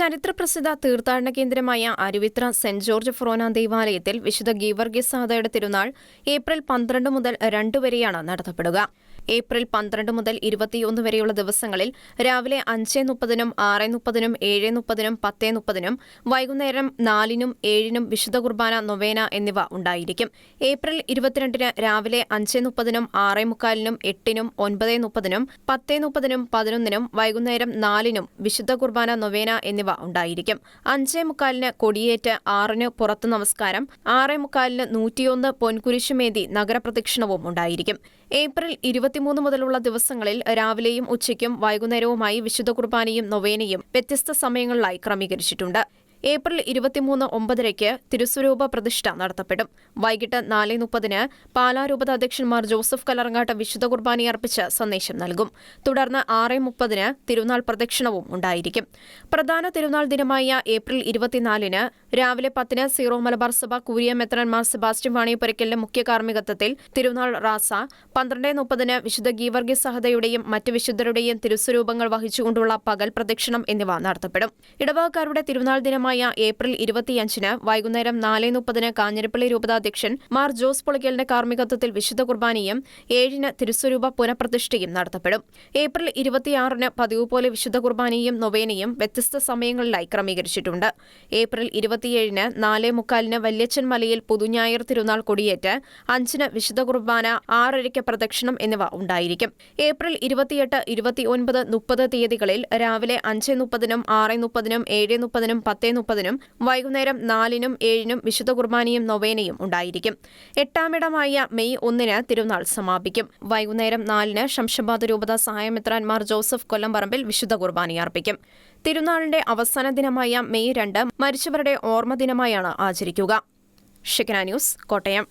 ചരിത്രപ്രസിദ്ധ തീർത്ഥാടന കേന്ദ്രമായ Aruvithura saint George ഫൊറോന ദേവാലയത്തിൽ വിശുദ്ധ ഗീവർഗീസ് ഗീവർഗീസാദയുടെ തിരുനാൾ ഏപ്രിൽ പന്ത്രണ്ട് മുതൽ രണ്ടു വരെയാണ് നടത്തപ്പെടുക. ഏപ്രിൽ പന്ത്രണ്ട് മുതൽ ഇരുപത്തിയൊന്ന് വരെയുള്ള ദിവസങ്ങളിൽ രാവിലെ അഞ്ച് മുപ്പതിനും ആറ് മുപ്പതിനും ഏഴ് മുപ്പതിനും പത്ത് മുപ്പതിനും വൈകുന്നേരം നാലിനും ഏഴിനും വിശുദ്ധ കുർബാന നൊവേന എന്നിവ ഉണ്ടായിരിക്കും. ഏപ്രിൽ ഇരുപത്തിരണ്ടിന് രാവിലെ അഞ്ച് മുപ്പതിനും ആറ് മുക്കാലിനും എട്ടിനും ഒൻപത് മുപ്പതിനും പത്ത് മുപ്പതിനും പതിനൊന്നിനും വൈകുന്നേരം നാലിനും വിശുദ്ധ കുർബാന നൊവേന എന്നിവ ഉണ്ടായിരിക്കും. അഞ്ചേ മുക്കാലിന് കൊടിയേറ്റ് ആറിന് പുറത്തു നമസ്കാരം ആറേ മുക്കാലിന് നൂറ്റിയൊന്ന് പൊൻകുരിശുമേന്തി നഗരപ്രദക്ഷിണവും ഉണ്ടായിരിക്കും. ഏപ്രിൽ ഇരുപത്തിമൂന്ന് മുതലുള്ള ദിവസങ്ങളിൽ രാവിലെയും ഉച്ചയ്ക്കും വൈകുന്നേരവുമായി വിശുദ്ധ കുർബാനയും നൊവേനയും വ്യത്യസ്ത സമയങ്ങളിലായി ക്രമീകരിച്ചിട്ടുണ്ട്. ഏപ്രിൽ ഇരുപത്തിമൂന്ന് ഒമ്പതരയ്ക്ക് തിരുസ്വരൂപ പ്രതിഷ്ഠ നടത്തപ്പെടും. വൈകിട്ട് നാല് മുപ്പതിന് പാലാരൂപത അധ്യക്ഷന്മാർ ജോസഫ് കലറങ്ങാട്ട് വിശുദ്ധ കുർബാനി അർപ്പിച്ച് സന്ദേശം നൽകും. തുടർന്ന് ആറ് മുപ്പതിന് തിരുനാൾ പ്രദക്ഷിണവും ഉണ്ടായിരിക്കും. പ്രധാന തിരുനാൾ ദിനമായ ഏപ്രിൽ ഇരുപത്തിനാലിന് രാവിലെ പത്തിന് സീറോ മലബാർ സഭ കൂരിയ മെത്രന്മാർ സെബാസ്റ്റ്യൻ വാണിയപ്പുരയ്ക്കലിന്റെ മുഖ്യ കാർമ്മികത്വത്തിൽ തിരുനാൾ റാസ പന്ത്രണ്ട് മുപ്പതിന് വിശുദ്ധ ഗീവർഗി സഹതയുടെയും മറ്റ് വിശുദ്ധരുടെയും തിരുസ്വരൂപങ്ങൾ വഹിച്ചുകൊണ്ടുള്ള പകൽ പ്രദക്ഷിണം എന്നിവ നടത്തപ്പെടും. ഇടവകക്കാരുടെ തിരുനാൾ ദിനമായ ഏപ്രിൽ ഇരുപത്തിയഞ്ചിന് വൈകുന്നേരം നാല് മുപ്പതിന് കാഞ്ഞിരപ്പള്ളി രൂപതാധ്യക്ഷൻ മാർ ജോസ് പൊളിക്കലിന്റെ കാർമ്മികത്വത്തിൽ വിശുദ്ധ കുർബാനയും ഏഴിന് തിരുസ്വരൂപ പുനഃപ്രതിഷ്ഠയും നടത്തപ്പെടും. ഏപ്രിൽ ഇരുപത്തിയാറിന് പതിവ് പോലെ വിശുദ്ധ കുർബാനയും നൊവേനയും വ്യത്യസ്ത സമയങ്ങളിലായി ക്രമീകരിച്ചിട്ടുണ്ട്. ഏപ്രിൽ ഇരുപത്തിയേഴിന് നാല് മുക്കാലിന് വല്യച്ചൻ മലയിൽ പുതുഞായർ തിരുനാൾ കൊടിയേറ്റ് അഞ്ചിന് വിശുദ്ധ കുർബാന ആറരയ്ക്ക് പ്രദക്ഷിണം എന്നിവ ഉണ്ടായിരിക്കും. ഏപ്രിൽ ഇരുപത്തിയെട്ട് ഇരുപത്തിയൊൻപത് മുപ്പത് തീയതികളിൽ രാവിലെ അഞ്ച് മുപ്പതിനും ആറ് മുപ്പതിനും ഏഴ് മുപ്പതിനും പത്ത് മുപ്പതിനും വൈകുന്നേരം നാലിനും ഏഴിനും വിശുദ്ധ കുർബാനയും നൊവേനയും ഉണ്ടായിരിക്കും. എട്ടാമിടമായ മെയ് ഒന്നിന് തിരുനാൾ സമാപിക്കും. വൈകുന്നേരം നാലിന് ശംഷബാദ് രൂപത സഹായമിത്രാൻമാർ ജോസഫ് കൊല്ലംപറമ്പിൽ വിശുദ്ധ കുർബാന അർപ്പിക്കും. തിരുനാളിന്റെ അവസാന ദിനമായ മെയ് രണ്ട് മരിച്ചവരുടെ ഓർമ്മ ദിനമായാണ് ആചരിക്കുക. ഷിക്കന ന്യൂസ് കോട്ടയം.